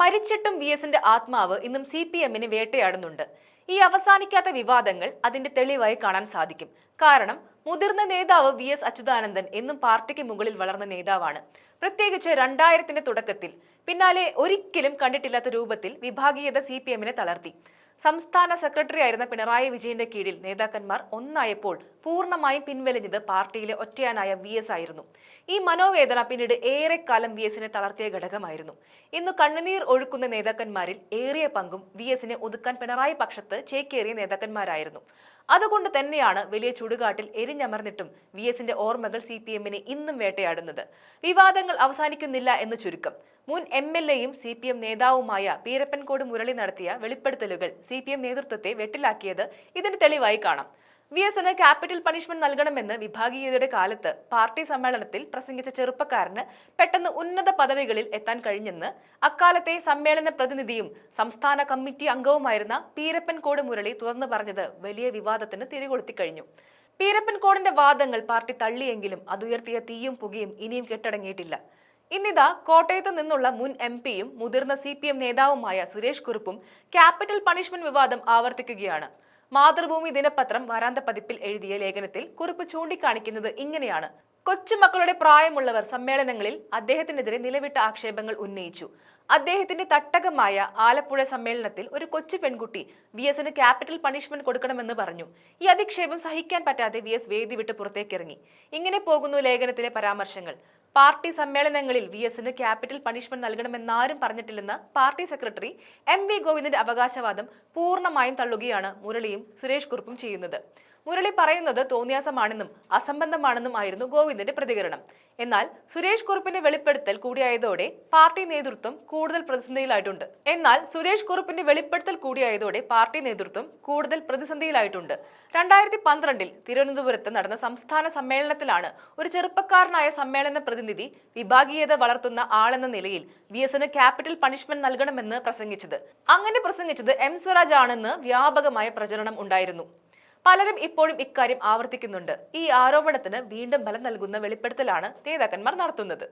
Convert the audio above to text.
മരിച്ചിട്ടും V എസിന്റെ ആത്മാവ് ഇന്നും സി പി എമ്മിന് വേട്ടയാടുന്നുണ്ട്. ഈ അവസാനിക്കാത്ത വിവാദങ്ങൾ അതിന്റെ തെളിവായി കാണാൻ സാധിക്കും. കാരണം മുതിർന്ന നേതാവ് വി എസ് അച്യുതാനന്ദൻ എന്നും പാർട്ടിക്ക് മുകളിൽ വളർന്ന നേതാവാണ്. പ്രത്യേകിച്ച് രണ്ടായിരത്തിന്റെ തുടക്കത്തിൽ പിന്നാലെ ഒരിക്കലും കണ്ടിട്ടില്ലാത്ത രൂപത്തിൽ വിഭാഗീയത സി പി എമ്മിനെ തളർത്തി. സംസ്ഥാന സെക്രട്ടറി ആയിരുന്ന പിണറായി വിജയന്റെ കീഴിൽ നേതാക്കന്മാർ ഒന്നായപ്പോൾ പൂർണമായും പിൻവലിഞ്ഞത് പാർട്ടിയിലെ ഒറ്റയാനായ വി എസ് ആയിരുന്നു. ഈ മനോവേദന പിന്നീട് ഏറെക്കാലം വി എസിനെ തളർത്തിയ ഘടകമായിരുന്നു. ഇന്ന് കണ്ണുനീർ ഒഴുക്കുന്ന നേതാക്കന്മാരിൽ ഏറിയ പങ്കും വി എസിനെ ഒതുക്കാൻ പിണറായി പക്ഷത്ത് ചേക്കേറിയ നേതാക്കന്മാരായിരുന്നു. അതുകൊണ്ട് തന്നെയാണ് വലിയ ചുടുകാട്ടിൽ എരിഞ്ഞമർന്നിട്ടും വി എസിന്റെ ഓർമ്മകൾ സി പി എമ്മിനെ ഇന്നും വേട്ടയാടുന്നത്. വിവാദങ്ങൾ അവസാനിക്കുന്നില്ല എന്ന് ചുരുക്കം. മുൻ എം എൽ എയും സി പി എം നേതാവുമായ പീരപ്പൻകോട് മുരളി നടത്തിയ വെളിപ്പെടുത്തലുകൾ സി പി എം നേതൃത്വത്തെ വെട്ടിലാക്കിയത് ഇതിന് തെളിവായി കാണാം. വി എസിന് ക്യാപിറ്റൽ പണിഷ്മെന്റ് നൽകണമെന്ന് വിഭാഗീയതയുടെ കാലത്ത് പാർട്ടി സമ്മേളനത്തിൽ പ്രസംഗിച്ച ചെറുപ്പക്കാരന് പെട്ടെന്ന് ഉന്നത പദവികളിൽ എത്താൻ കഴിഞ്ഞെന്ന് അക്കാലത്തെ സമ്മേളന പ്രതിനിധിയും സംസ്ഥാന കമ്മിറ്റി അംഗവുമായിരുന്ന പീരപ്പൻകോട് മുരളി തുറന്നു പറഞ്ഞത് വലിയ വിവാദത്തിന് തിരികൊളുത്തി കഴിഞ്ഞു. പീരപ്പൻകോടിന്റെ വാദങ്ങൾ പാർട്ടി തള്ളിയെങ്കിലും അതുയർത്തിയ തീയും പുകയും ഇനിയും കെട്ടടങ്ങിയിട്ടില്ല. ഇന്നിതാ കോട്ടയത്ത് നിന്നുള്ള മുൻ എം പിയും മുതിർന്ന സി പി എം നേതാവുമായ സുരേഷ് കുറുപ്പും ക്യാപിറ്റൽ പണിഷ്മെന്റ് വിവാദം ആവർത്തിക്കുകയാണ്. മാതൃഭൂമി ദിനപത്രം വരാന്ത പതിപ്പിൽ എഴുതിയ ലേഖനത്തിൽ കുറിപ്പ് ചൂണ്ടിക്കാണിക്കുന്നത് ഇങ്ങനെയാണ്. കൊച്ചുമക്കളുടെ പ്രായമുള്ളവർ സമ്മേളനങ്ങളിൽ അദ്ദേഹത്തിനെതിരെ നിലവിട്ട ആക്ഷേപങ്ങൾ ഉന്നയിച്ചു. അദ്ദേഹത്തിന്റെ തട്ടകമായ ആലപ്പുഴ സമ്മേളനത്തിൽ ഒരു കൊച്ചു പെൺകുട്ടി വി എസിന് ക്യാപിറ്റൽ പണിഷ്മെന്റ് കൊടുക്കണമെന്ന് പറഞ്ഞു. ഈ അധിക്ഷേപം സഹിക്കാൻ പറ്റാതെ വി എസ് വേദി വിട്ട് പുറത്തേക്കിറങ്ങി. ഇങ്ങനെ പോകുന്നു ലേഖനത്തിലെ പരാമർശങ്ങൾ. പാർട്ടി സമ്മേളനങ്ങളിൽ വി എസിന് ക്യാപിറ്റൽ പണിഷ്മെന്റ് നൽകണമെന്നാരും പറഞ്ഞിട്ടില്ലെന്ന് പാർട്ടി സെക്രട്ടറി എം വി ഗോവിന്ദന്റെ അവകാശവാദം പൂർണമായും തള്ളുകയാണ് മുരളിയും സുരേഷ് കുറുപ്പും ചെയ്യുന്നത്. മുരളി പറയുന്നത് തോന്നിയാസമാണെന്നും അസംബന്ധമാണെന്നും ആയിരുന്നു ഗോവിന്ദന്റെ പ്രതികരണം. എന്നാൽ സുരേഷ് കുറുപ്പിന്റെ വെളിപ്പെടുത്തൽ കൂടിയായതോടെ പാർട്ടി നേതൃത്വം കൂടുതൽ പ്രതിസന്ധിയിലായിട്ടുണ്ട്. എന്നാൽ സുരേഷ് കുറുപ്പിന്റെ വെളിപ്പെടുത്തൽ കൂടിയായതോടെ പാർട്ടി നേതൃത്വം കൂടുതൽ പ്രതിസന്ധിയിലായിട്ടുണ്ട്. രണ്ടായിരത്തി പന്ത്രണ്ടിൽ തിരുവനന്തപുരത്ത് നടന്ന സംസ്ഥാന സമ്മേളനത്തിലാണ് ഒരു ചെറുപ്പക്കാരനായ സമ്മേളന പ്രതിനിധി വിഭാഗീയത വളർത്തുന്ന ആളെന്ന നിലയിൽ വി എസിന് ക്യാപിറ്റൽ പണിഷ്മെന്റ് നൽകണമെന്ന് പ്രസംഗിച്ചത്. അങ്ങനെ പ്രസംഗിച്ചത് എം സ്വരാജ് ആണെന്ന് വ്യാപകമായ പ്രചരണം ഉണ്ടായിരുന്നു. പലരും ഇപ്പോഴും ഇക്കാര്യം ആവർത്തിക്കുന്നുണ്ട്. ഈ ആരോപണത്തിന് വീണ്ടും ബലം നൽകുന്ന വെളിപ്പെടുത്തലാണ് നേതാക്കന്മാർ നടത്തുന്നത്.